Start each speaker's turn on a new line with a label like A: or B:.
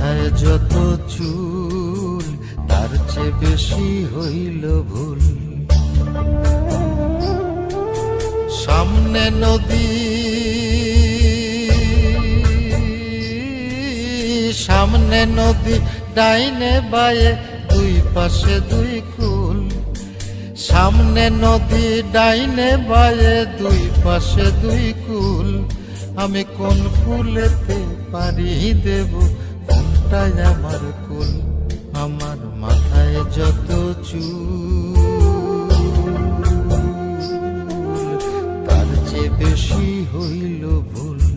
A: মাথায় যত চুল, তার চেয়ে বেশি হইল ভুল। সামনে নদী সামনে নদী, ডাইনে বায়ে, দুই পাশে দুই কুল। সামনে নদী, ডাইনে বায়ে, দুই পাশে দুই কুল। আমি কোন কুলেতে পারি দেব? কোনটাই আমার কুল? আমার মাথায় যত চুল তার চেয়ে বেশি হইল ভুল।